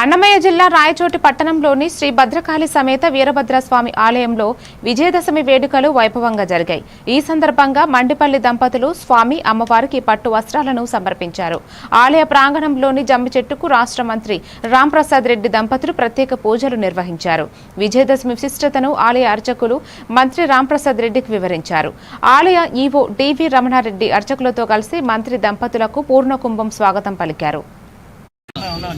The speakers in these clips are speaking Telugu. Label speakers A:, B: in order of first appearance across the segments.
A: అన్నమయ్య జిల్లా రాయచోటి పట్టణంలోని శ్రీ భద్రకాళి సమేత వీరభద్రస్వామి ఆలయంలో విజయదశమి వేడుకలు వైభవంగా జరిగాయి. ఈ సందర్భంగా మండిపల్లి దంపతులు స్వామి అమ్మవారికి పట్టు వస్త్రాలను సమర్పించారు. ఆలయ ప్రాంగణంలోని జమ్మి చెట్టుకు రాష్ట్ర మంత్రి రాంప్రసాద్ రెడ్డి దంపతులు ప్రత్యేక పూజలు నిర్వహించారు. విజయదశమి విశిష్టతను ఆలయ అర్చకులు మంత్రి రాంప్రసాద్ రెడ్డికి వివరించారు. ఆలయ ఈవో డివి రమణారెడ్డి అర్చకులతో కలిసి మంత్రి దంపతులకు పూర్ణ కుంభం స్వాగతం పలికారు.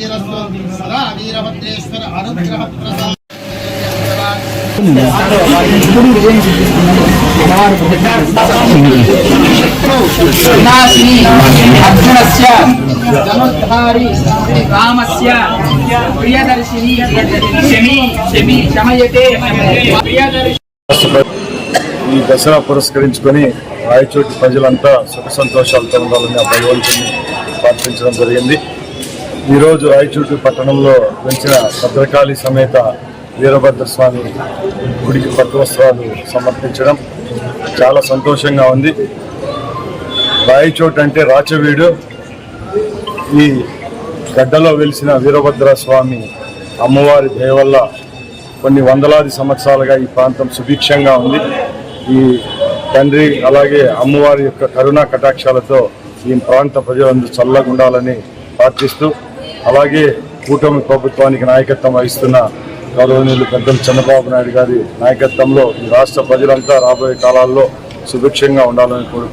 B: సిద్ధిరస్తు సదా వీరభద్రేశ్వర అనుగ్రహ ప్రసాద
C: వినాశిని అర్జునస్య ధనుర్ధారి రామస్య ప్రియదర్శిని శమి శమి శమయతే ప్రియదర్శి
D: ఈ దసరా పురస్కరించుకొని రాయచోటి ప్రజలంతా సుఖ సంతోషాలతో ఉండాలని ఆ భగవంతుని ప్రార్థించడం జరిగింది. ఈరోజు రాయచోటి పట్టణంలో వెలిచిన భద్రకాళి సమేత వీరభద్ర స్వామి గుడికి పట్టువస్త్రాలు సమర్పించడం చాలా సంతోషంగా ఉంది. రాయచోటు అంటే రాచవీడు. ఈ గడ్డలో వెలిసిన వీరభద్ర స్వామి అమ్మవారి దయ వల్ల కొన్ని వందలాది సంవత్సరాలుగా ఈ ప్రాంతం సుభిక్షంగా ఉంది. ఈ తండ్రి అలాగే అమ్మవారి యొక్క కరుణా కటాక్షాలతో ఈ ప్రాంత ప్రజలందరూ చల్లగా ఉండాలని ప్రార్థిస్తూ అలాగే కూటమి ప్రభుత్వానికి నాయకత్వం వహిస్తున్న గౌరవనీయులు పెద్దలు చంద్రబాబు నాయుడు గారి నాయకత్వంలో ఈ రాష్ట్ర ప్రజలంతా రాబోయే కాలాల్లో సుభిక్షంగా ఉండాలని కోరుకుంటున్నాను